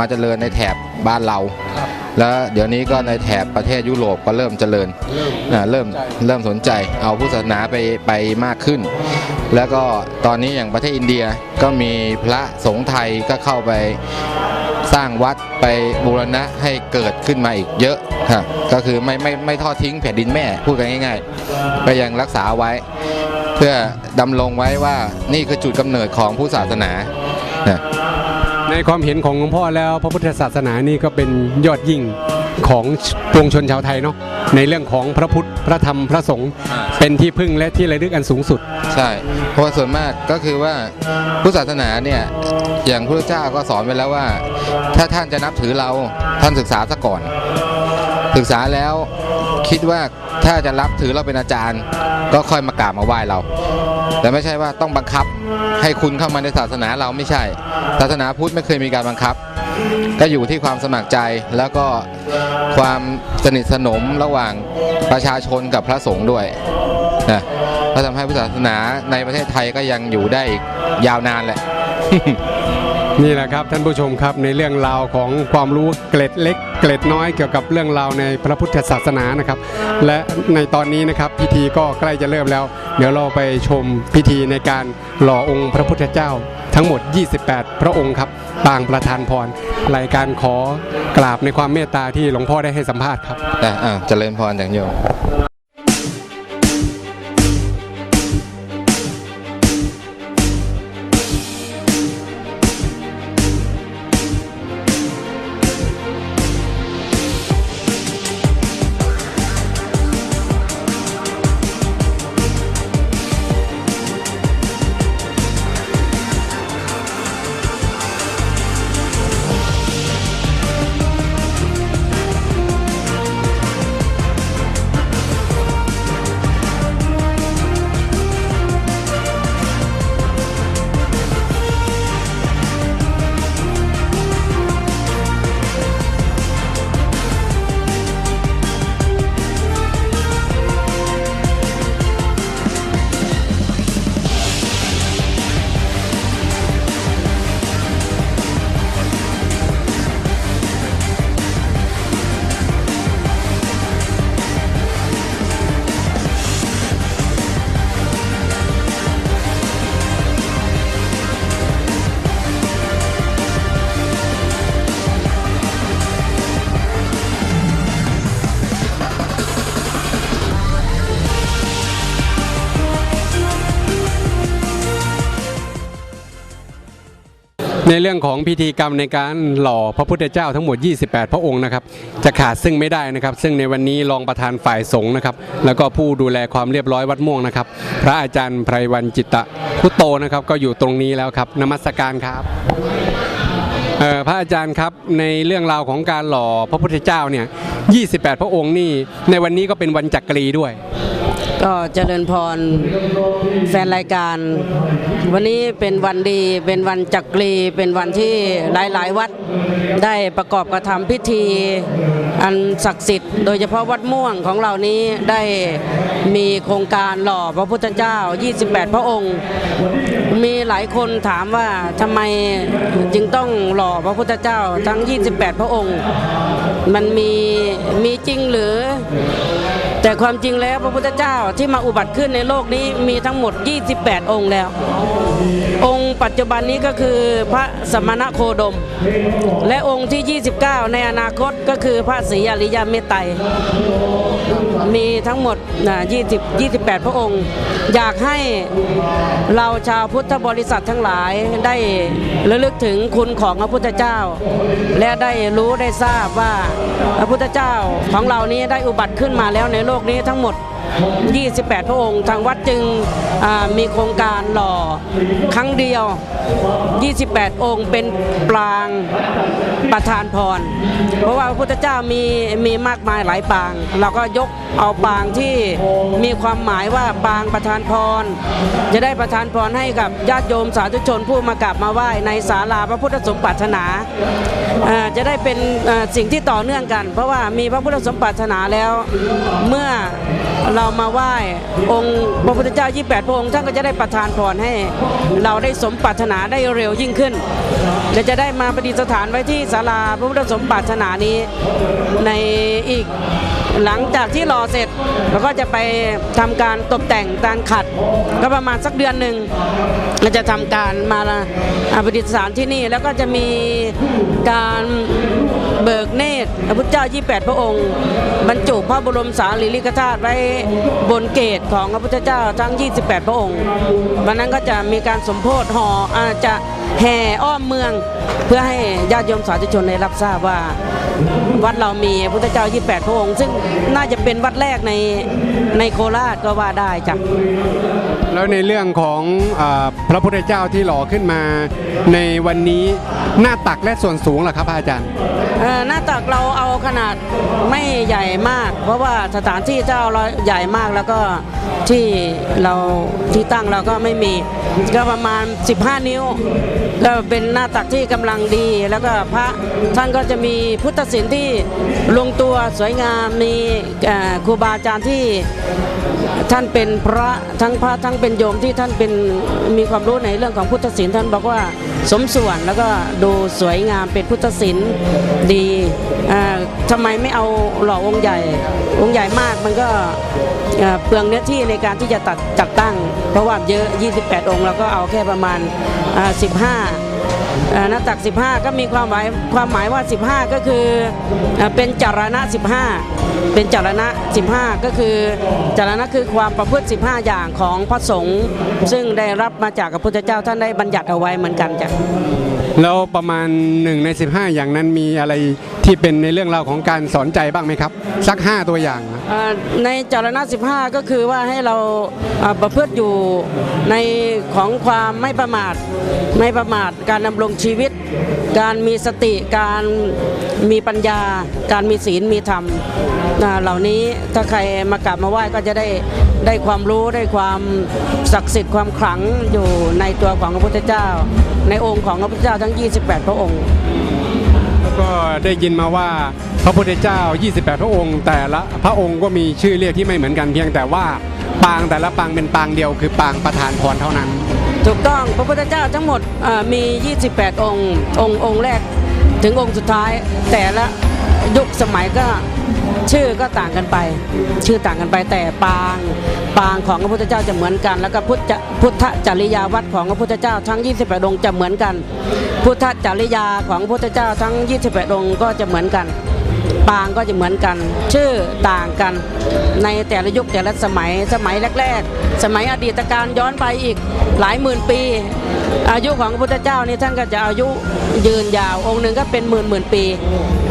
มาเจริญในแถบบ้านเรา แล้วเดี๋ยวนี้ก็ในแถบประเทศยุโรปก็เริ่มเจริญอ่าเริ่มเริ่มสนใจเอาพุทธศาสนาไปไปมากขึ้น แล้วก็ตอนนี้อย่างประเทศอินเดียก็มีพระสงฆ์ไทยก็เข้าไปสร้างวัดไปบูรณะให้เกิดขึ้นมาอีกเยอะครับก็คือไม่ไม่ไม่ทอดทิ้งแผ่นดินแม่พูดกันง่ายๆ ก็ยังรักษาไว้ เพื่อดำรงไว้ว่านี่คือจุดกำเนิดของพุทธศาสนานะ ในความเห็นของหลวงพ่อแล้วพระพุทธศาสนานี่ก็เป็นยอดยิ่งของปวงชนชาวไทยเนาะในเรื่องของพระพุทธพระธรรมพระสงฆ์เป็นที่พึ่งและที่ระลึกอันสูงสุด ใช่ เพราะว่าส่วนมากก็คือว่าพุทธศาสนาเนี่ยอย่างพระเจ้าก็สอนไว้แล้วว่า ถ้าท่านจะนับถือเราท่านศึกษาซะก่อน ศึกษาแล้วคิดว่าถ้าจะรับถือเราเป็นอาจารย์ ก็ค่อยมากราบมาไหว้เรา แต่ไม่ใช่ว่าต้องบังคับให้คุณเข้ามาในศาสนาเราไม่ใช่ ศาสนาพุทธไม่เคยมีการบังคับ ก็อยู่ที่ความสมัครใจแล้วก็ความสนิทสนมระหว่างประชาชนกับพระสงฆ์ด้วยนะก็ทำให้พุทธศาสนาในประเทศไทยก็ยังอยู่ได้อีกยาวนานแหละ นี่แหละครับท่านผู้ชมครับในเรื่องราวของความรู้เกล็ดเล็ก เกล็ดน้อยเกี่ยวกับเรื่องราวในพระพุทธศาสนานะครับ และในตอนนี้นะครับพิธีก็ใกล้จะเริ่มแล้ว เดี๋ยวเราไปชมพิธีในการหล่อองค์พระพุทธเจ้า ทั้งหมด 28 พระองค์ครับปางประธานพรรายการขอกราบในความเมตตาที่หลวงพ่อได้ให้สัมภาษณ์ครับนะอ่าเจริญพรอย่างโยม ในเรื่องของพิธีกรรมในการหล่อพระพุทธเจ้าทั้งหมด 28 พระองค์นะครับจะขาดซึ่งไม่ได้นะครับ ซึ่งในวันนี้รองประธานฝ่ายสงฆ์นะครับ แล้วก็ผู้ดูแลความเรียบร้อยวัดม่วงนะครับ พระอาจารย์ไพรวันจิตตะพุโตนะครับก็อยู่ตรงนี้แล้วครับนมัสการครับเอ่อพระอาจารย์ครับในเรื่องราวของการหล่อพระพุทธเจ้าเนี่ย 28 พระองค์นี่ในวันนี้ก็เป็นวันจักรีด้วย ก็เจริญพรแฟนรายการ วันนี้เป็นวันดีเป็นวันจักรี เป็นวันที่หลาย ๆ วัดได้ประกอบกระทำพิธี อันศักดิ์สิทธิ์โดยเฉพาะวัดม่วงของเรานี้ได้มีโครงการหล่อพระพุทธเจ้า 28 พระองค์ มีหลายคนถามว่าทำไมจึงต้องหล่อพระพุทธเจ้าทั้ง 28 พระองค์ มันมีมีจริงหรือ แต่ความจริงแล้วพระพุทธเจ้าที่มาอุบัติขึ้นในโลกนี้มีทั้งหมด 28 องค์แล้ว องค์ปัจจุบันนี้ก็คือพระสมณโคดม และองค์ที่ 29 ในอนาคตก็คือพระศรีอริยเมตไตรมีทั้งหมด 20 28 พระองค์ อยากให้เราชาวพุทธบริษัททั้งหลายได้ระลึกถึงคุณของพระพุทธเจ้า และได้รู้ได้ทราบว่าพระพุทธเจ้าของเรานี้ได้อุบัติขึ้นมาแล้วในโลกนี้ทั้งหมด 28 พระองค์ ทางวัดจึงมีโครงการหล่อครั้งเดียว 28 องค์เป็นปรางประธานพร เพราะว่าพระพุทธเจ้ามีมีมากมายหลายปาง เราก็ยกเอาปางที่มีความหมายว่าปางประธานพร จะได้ประทานพรให้กับญาติโยมสาธุชนผู้มากราบมาไหว้ในศาลาพระพุทธสมปรารถนาจะได้เป็นสิ่งที่ต่อเนื่องกัน เพราะว่ามีพระพุทธสมปรารถนาแล้วเมื่อเราามาไหว้องค์พระพุทธเจ้า 28 พระองค์ท่านก็จะได้ประทานพรให้ เราได้สมปรารถนาได้เร็วยิ่งขึ้นและจะได้มาประดิษฐานไว้ที่ศาลาพระพุทธสมปรารถนานี้ในอีกหลังจากที่รอเสร็จเราก็จะไปทำการตกแต่งการขัด ก็ประมาณสักเดือนหนึ่งเราจะทำการมา ประดิษฐานที่นี่แล้วก็จะมีการเบิกเนตรพระพุทธเจ้า 28 พระองค์ บรรจุพระบรมสารีริกธาตุไว้บนเกศของพระพุทธเจ้าทั้ง 28 พระองค์ วันนั้นก็จะมีการสมโพธิห่ออาจะแห่อ้อมเมือง เพื่อให้ญาติโยมสาธุชนได้รับทราบว่าวัดเรามีพระพุทธเจ้า 28 พระองค์ ซึ่งน่าจะเป็นวัดแรกในในโคราชก็ว่าได้จ้ะ แล้วในเรื่องของอพระพุทธเจ้าที่หล่อขึ้นมา ในวันนี้หน้าตักและส่วนสูงล่ะครับอาจารย์หน้าตักเราเอาขนาดไม่ใหญ่มาก เพราะว่าสถานที่เจ้าเราใหญ่มากแล้วก็ ที่เราที่ตั้งเราก็ไม่มีก็ประมาณ 15 นิ้ว ก็เป็นหน้าตักที่กำลังดี แล้วก็พระท่านก็จะมีพุทธศิลป์ที่ลงตัวสวยงามมีครูบาอาจารย์ที่ท่านเป็นพระทั้งพระทั้งเป็นโยมที่ท่านเป็นมีความรู้ในเรื่องของพุทธศิลป์ท่านบอกว่าสมส่วนแล้วก็ดูสวยงามเป็นพุทธศิลป์ดีอ่าทำไมไม่เอาหล่อองค์ใหญ่ องค์ใหญ่มากมันก็เปลืองเนื้อที่ในการที่จะตัดจัดตั้ง เพราะว่าเยอะ 28 องค์เราก็เอาแค่ประมาณ 15หน้าตัก 15 ก็มีความหมายความหมายว่า 15 ก็คือเอ่อเป็นจารณะ 15 เป็นจารณะ 15 ก็คือจารณะคือความประพฤติ 15 อย่างของพระสงฆ์ซึ่งได้รับมาจากพระพุทธเจ้าท่านได้บัญญัติเอาไว้เหมือนกันจ้ะแล้วประมาณ 1 ใน 15 อย่างนั้นมีอะไร ที่เป็นในเรื่องราวของการสอนใจบ้างไหมครับ สัก 5 ตัวอย่าง อ่อในจารณะ15 ก็คือว่าให้เราอ่อประพฤติอยู่ในของความไม่ประมาทไม่ประมาทการดำรงชีวิต การมีสติการมีปัญญา การมีศีลมีธรรมอ่าเหล่านี้ถ้าใครมากราบมาไหว้ก็จะได้ได้ความรู้ได้ความศักดิ์สิทธิ์ความขลังอยู่ในตัวของพระพุทธเจ้า ในองค์ของพระพุทธเจ้าทั้ง 28 พระองค์ ก็ได้ยินมาว่าพระพุทธเจ้า 28 พระองค์ แต่ละพระองค์ก็มีชื่อเรียกที่ไม่เหมือนกันเพียงแต่ว่าปางแต่ละปางเป็นปางเดียว คือปางประธานพรเท่านั้น ถูกต้องพระพุทธเจ้าทั้งหมดมี 28 องค์ องค์องค์แรกถึงองค์สุดท้ายแต่ละยุคสมัยก็ ชื่อก็ต่างกันไป ชื่อต่างกันไปแต่ปางปางของพระพุทธเจ้าจะเหมือนกัน แล้วก็พุทธพุทธจริยาวัดของพระพุทธเจ้าทั้ง 28 องค์จะเหมือนกัน พุทธจริยาของพระพุทธเจ้าทั้ง 28 องค์ก็จะเหมือนกัน ปางก็จะเหมือนกัน ชื่อต่างกันในแต่ละยุคแต่ละสมัยสมัยแรก ๆ สมัยอดีตการย้อนไปอีกหลายหมื่นปี อายุของพระพุทธเจ้านี่ท่านก็จะอายุยืนยาวองค์หนึ่งก็เป็นหมื่นหมื่นปี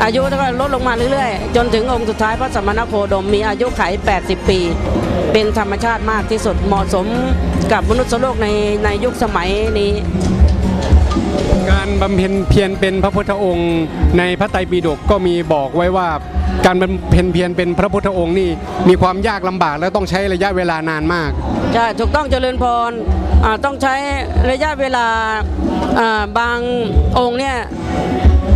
อายุก็ลดลงมาเรื่อยๆ จนถึงองค์สุดท้ายพระสมณโคดมมีอายุไข 80 ปี เป็นธรรมชาติมากที่สุดเหมาะสมกับมนุษย์โลกในในยุคสมัยนี้ การบำเพ็ญเพียรเป็นพระพุทธองค์ ในพระไตรปิฎกก็มีบอกไว้ว่า การบำเพ็ญเพียรเป็นพระพุทธองค์นี่มีความยากลำบากและต้องใช้ระยะเวลานานมาก ใช่ถูกต้องเจริญพรอ่าต้องใช้ระยะเวลาอ่าบางองค์เนี่ย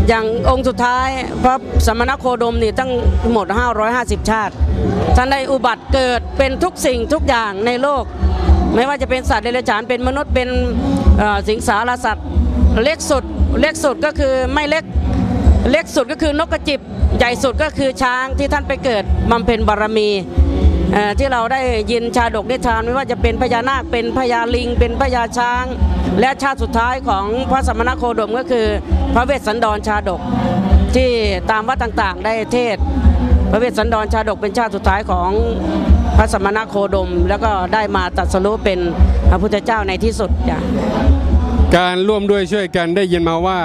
อย่างองค์สุดท้ายพระสมณโคดมนี่ตั้งหมด 550 ชาติ ท่านได้อุบัติเกิดเป็นทุกสิ่งทุกอย่างในโลก ไม่ว่าจะเป็นสัตว์เดรัจฉานเป็นมนุษย์เป็นเอ่อสิงสารสัตว์ เล็กสุดเล็กสุดก็คือไม่เล็กเล็กสุดก็คือนกกระจิบ ใหญ่สุดก็คือช้างที่ท่านไปเกิดบำเพ็ญบารมีที่เราได้ยินชาดกนิทานไม่ว่าจะเป็นพญานาคเป็นพญาลิง เป็นพญาช้าง และชาติสุดท้ายของพระสมณโคดมก็คือ พระเวสสันดรชาดกที่ตามวัดต่างๆ ได้เทศ พระเวสสันดรชาดกเป็นชาติสุดท้ายของพระสมณโคดม แล้วก็ได้มาตรัสรู้เป็นพระพุทธเจ้าในที่สุดจ้ะ การร่วมด้วยช่วยกันได้ยินมาว่า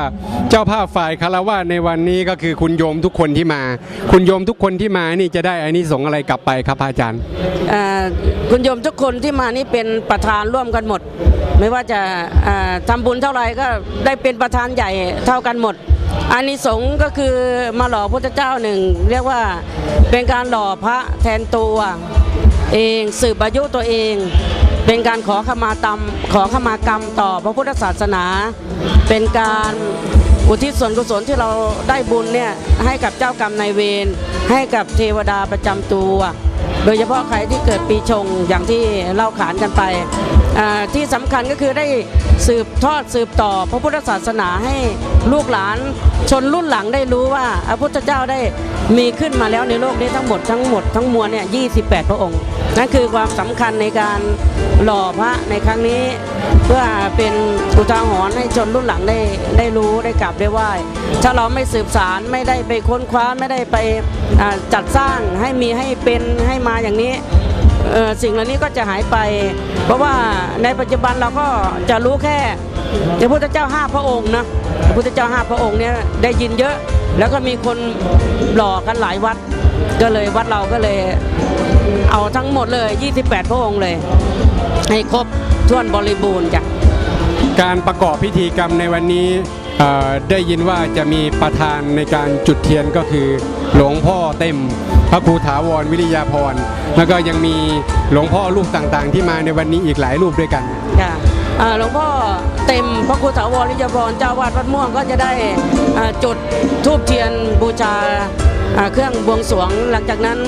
เจ้าภาพฝ่ายคารวะในวันนี้ก็คือคุณโยมทุกคนที่มา คุณโยมทุกคนที่มานี่จะได้อานิสงส์อะไรกลับไปครับพระอาจารย์อ่อคุณโยมทุกคนที่มานี่เป็นประธานร่วมกันหมด ไม่ว่าจะอ่อทำบุญเท่าไหร่ก็ได้เป็นประธานใหญ่เท่ากันหมดอานิสงส์ก็คือมาหล่อพระเจ้าหนึ่งเรียกว่าเป็นการหล่อพระแทนตัวเองสืบอายุตัวเอง เป็นการขอขมาตมขอขมากรรมต่อพระพุทธศาสนา เป็นการอุทิศส่วนกุศลที่เราได้บุญเนี่ยให้กับเจ้ากรรมนายเวรให้กับเทวดาประจำตัว โดยเฉพาะใครที่เกิดปีชงอย่างที่เล่าขานกันไป ที่สำคัญก็คือได้สืบทอดสืบต่อพระพุทธศาสนาให้ลูกหลานชนรุ่นหลังได้รู้ว่าพระพุทธเจ้าได้มีขึ้นมาแล้วในโลกนี้ทั้งหมดทั้งหมดทั้งมวลเนี่ย 28 พระองค์ นั่นคือความสำคัญในการหล่อพระในครั้งนี้ เพื่อเป็นอุทาหรณ์ให้ชนรุ่นหลังได้ได้รู้ได้กราบได้ไหว้ถ้าเราไม่สืบสารไม่ได้ไปค้นคว้าไม่ได้ไปจัดสร้างให้มีให้เป็นให้มาอย่างนี้ สิ่งเหล่านี้ก็จะหายไป เพราะว่าในปัจจุบันเราก็จะรู้แค่พระพุทธเจ้าห้าพระองค์นะพระพุทธเจ้าห้าพระองค์เนี่ยได้ยินเยอะ แล้วก็มีคนหล่อกันหลายวัด ก็เลยวัดเราก็เลยเอาทั้งหมดเลย 28 พระองค์เลย ให้ครบถ้วนบริบูรณ์จ้ะการประกอบพิธีกรรมในวันนี้ ได้ยินว่าจะมีประธานในการจุดเทียนก็คือ หลวงพ่อเต็ม พระครูถาวรวิริยาพร แล้วก็ยังมีหลวงพ่อรูปต่างๆ ที่มาในวันนี้อีกหลายรูปด้วยกันค่ะหลวงพ่อเต็มพระครูถาวรลิริยาพรเจ้าวาดวัดม่วงก็จะได้จุดทูบเทียนบูชาเครื่องบวงสรวงหลังจากนั้น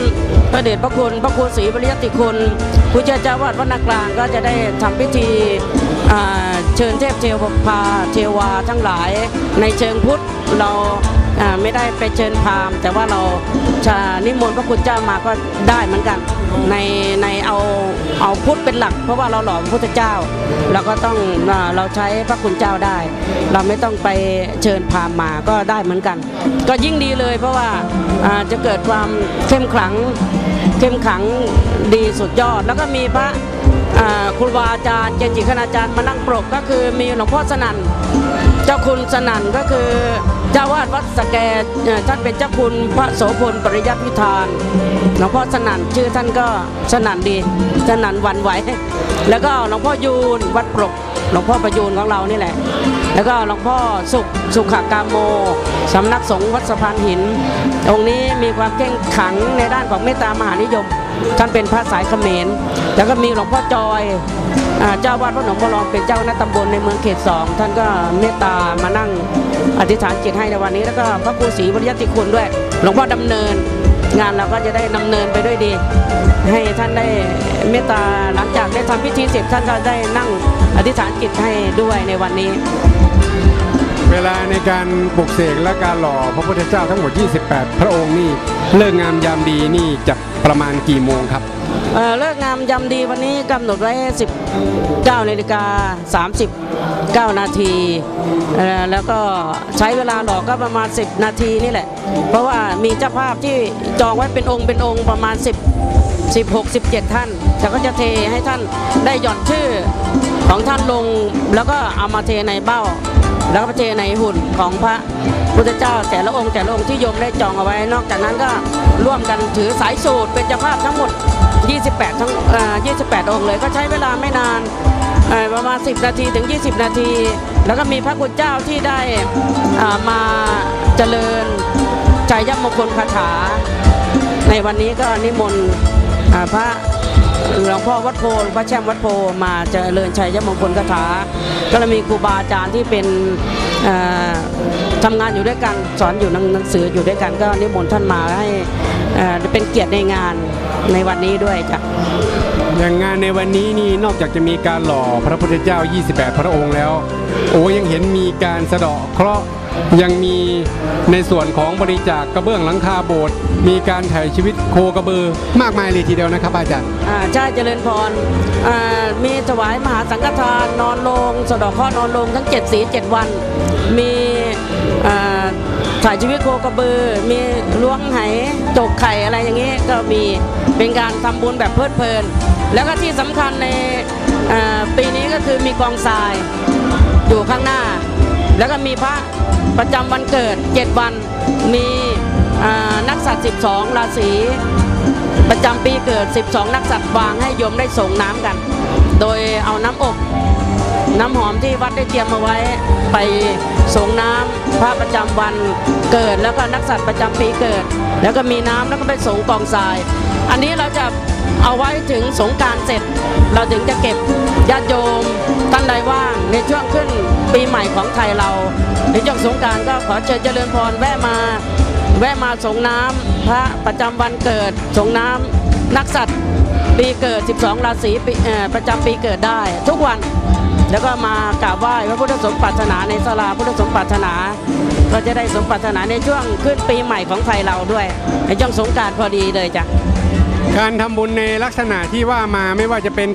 พระเดชพระคุณพระครูศรีบริยติคุณผู้เจ้าเจ้าวาดวัดนากลางก็จะได้ทำพิธี เชิญเทพเทวพาเทวาทั้งหลาย ในเชิงพุทธเราไม่ได้ไปเชิญพราหมณ์แต่ว่าเราจะนิมนต์พระคุณเจ้ามาก็ได้เหมือนกัน ในในเอาเอาพุทธเป็นหลัก เพราะว่าเราหล่อพระพุทธเจ้าเราก็ต้องเราใช้พระคุณเจ้าได้ เราไม่ต้องไปเชิญพราหมณ์มาก็ได้เหมือนกัน ก็ยิ่งดีเลยเพราะว่าจะเกิดความเข้มขลังเข้มขลังดีสุดยอด แล้วก็มีพระ ครูบาอาจารย์เจจิคณาจารย์มานั่งปรกก็คือมีหลวงพ่อสนั่นเจ้าคุณสนั่นก็คือเจ้าวาดวัดสแก่ท่านเป็นเจ้าคุณพระโสพลปริยัติพิธานหลวงพ่อสนั่นชื่อท่านก็สนั่นดีสนั่นวันไหว แล้วก็หลวงพ่อยูนวัดปรกหลวงพ่อประยูนของเรานี่แหละ แล้วก็หลวงพ่อสุขสุขากามโมสำนักสงฆ์วัดสะพานหิน องค์นี้มีความเข้มขลังในด้านของเมตตามหานิยม ท่านเป็นพระสายเขมรแล้วก็มีหลวงพ่อจอยเจ้าวาดพระหนองบัวรองเป็นเจ้าคณะตำบลในเมืองเขตสองท่านก็เมตตามานั่งอธิษฐานจิตให้ในวันนี้ แล้วก็พระครูศรีบริยติคุณด้วย หลวงพ่อดำเนิน งานเราก็จะได้ดำเนินไปด้วยดี ให้ท่านได้เมตตาหลังจากได้ทำพิธีเสร็จท่านก็ได้นั่งอธิษฐานจิตให้ด้วยในวันนี้ เวลาในการปลุกเสกและการหล่อพระพุทธเจ้าทั้งหมด 28 พระองค์นี่ เลิกงามยามดีนี่จะประมาณกี่โมงครับเอ่อเลิกงามยำดีวันนี้กำหนดไว้ 19นาฬิกา39 นาทีเอ่อแล้วก็ใช้เวลาหลอกก็ประมาณ 10 นาทีนี่แหละ เพราะว่ามีเจ้าภาพที่จองไว้เป็นองค์เป็นองค์ประมาณ 10 16 17 ท่านแต่ก็จะเทให้ท่านได้หย่อนชื่อของท่านลง แล้วก็เอามาเทในเบ้า แล้วก็เทในหุ่นของพระ พุทธเจ้าแต่ละองค์แต่ละองค์ที่โยมได้จองเอาไว้ นอกจากนั้นก็ร่วมกันถือสายสูตรเป็นเจ้าภาพทั้งหมด 28 ทั้ง28 องค์เลยก็ใช้เวลาไม่นานประมาณ 10 นาทีถึง 20 นาที แล้วก็มีพระคุณเจ้าที่ได้มาเจริญใจยมงคลคาถา ในวันนี้ก็นิมนต์พระหลวงพ่อวัดโพพระแช่มวัดโพมาเจริญชัยยมงคลคาถา ก็เลยมีครูบาอาจารย์ที่เป็น ทำงานอยู่ด้วยกันสอนอยู่หนังสืออยู่ด้วยกันก็นิมนต์ท่านมาให้เอ่อเป็นเกียรติในงานในวันนี้ด้วยจ้ะอย่างงานในวันนี้นี่นอกจากจะมีการหล่อพระพุทธเจ้า 28 พระองค์แล้ว โอ้ยังเห็นมีการสะเดาะเคราะห์ยังมีในส่วนของบริจาคกระเบื้องหลังคาโบสถ์มีการถ่ายชีวิตโคกระบือมากมายเลยทีเดียวนะครับอาจารย์อ่าใช่เจริญพรอ่ามีถวายมหาสังฆทานนอนลง สะเดอกข้อนอนลงทั้ง 7 สี 7 วัน มีอ่า ถ่ายชีวิตโคกระบือ มีล้วงไหจกไข่อะไรอย่างนี้ก็มีเป็นการทำบุญแบบเพลิดเพลิน แล้วก็ที่สำคัญในปีนี้ก็คือมีกองทรายอยู่ข้างหน้า แล้วก็มีพระประจำวันเกิด 7 วันมีนักสัตว์12 ราศีประจำปีเกิด 12 นักสัตว์วางให้โยมได้ส่งน้ำกัน โดยเอาน้ำอบ น้ำหอมที่วัดได้เตรียมมาไว้ไป ส่งน้ำพระประจำวันเกิด แล้วก็นักสัตว์ประจำปีเกิด แล้วก็มีน้ำแล้วก็ไปส่งกองทราย อันนี้เราจะเอาไว้ถึงสงการเสร็จ เราถึงจะเก็บญาติโยมท่านใดว่างในช่วงขึ้นปีใหม่ของไทยเราในช่วงสงการก็ขอเชิญเจริญพรแวะมา แวะมาส่งน้ำพระประจำวันเกิดส่งน้ำนักสัตว์ปีเกิด 12 ราศีปีเอ่อประจำปีเกิดได้ ทุกวัน แล้วก็มากราบไหว้พระพุทธสมปรารถนาในศาลาพุทธสมปรารถนาก็จะได้สมปรารถนาในช่วงขึ้นปีใหม่ของไทยเราด้วยในช่วงสงการพอดีเลยจ้ะการทำบุญในลักษณะที่ว่ามาไม่ว่าจะเป็น